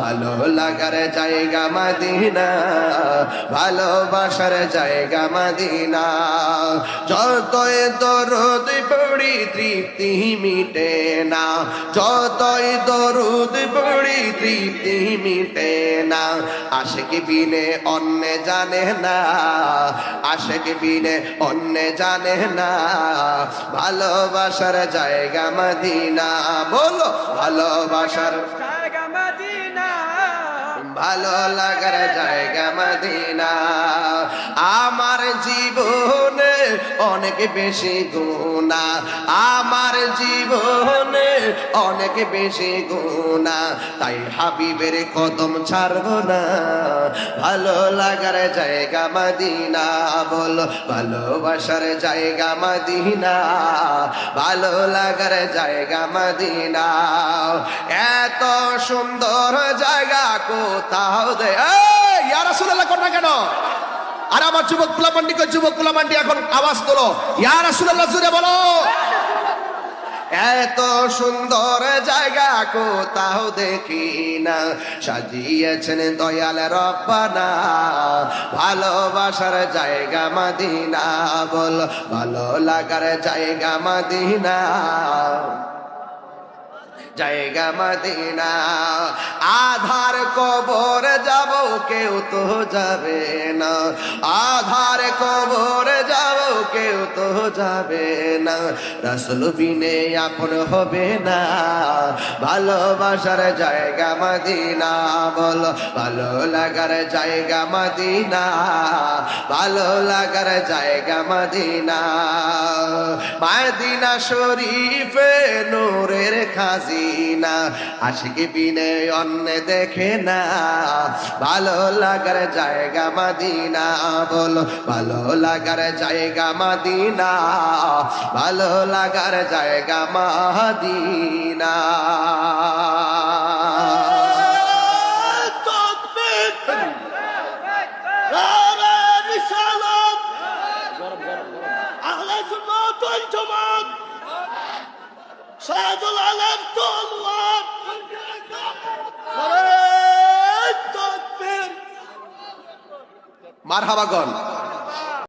ভালো লাগার জায়গা মদিনা ভালোবাসার জায়গা মদিনা। যতই দরদ পড়ি তৃপ্তি মিটে না, যতই দরুদ পড়ি তৃপ্তি মিটে না, আশেক বিনে অন্য জানে না, আশেক বিনে অন্য জানে না। ভালোবাসার জায়গা মদিনা, বলো ভালোবাসার ভালো লাগার জায়গা মদিনা। আমার জীবনে অনেক বেশি গুণা, আমার জীবনে অনেক বেশি গুণা। তাই হাবিবের কদম ছাড়ব না, ভালো লাগার জায়গা মাদিনা বল, ভালোবাসার জায়গা মাদিনা, ভালো লাগার জায়গা মদিনা। এত সুন্দর জায়গা কোথাও দে রাসূলুল্লাহ কর না কেন? আর আমার যুবক কুলামান্ডি যুবক কুলামান্ডি, এখন আওয়াজ তোলো। ইয়া রাসূলুল্লাহ জুড়ে বলো। এত সুন্দর জায়গা কোথাও দেখি না। সাজিয়েছেন দয়াল রব্বানা। ভালোবাসার জায়গা মদিনা বল, ভালো লাগার জায়গা মদিনা। জায়গা আধার কবর যাব কেউ তো যাবে না। আধার কবর যাব কেউ তো যাবে না। রাসুল বিনে আপন হবে না। ভালোবাসার জায়গা মদিনা, বল। ভালো লাগার জায়গা মদিনা, ভালো লাগার জায়গা মদিনা। মাদিনা শরীফে নূরের খাজিনা, আশিকি বিনে অন্য দেখে না। ভালো লাগার জায়গা মাদিনা, বল। ভালো লাগার জায়গা জায়গা মাদিনা। ভালো লাগার জায়গা মাদিনা। সাদুল আলম মারহাবাগন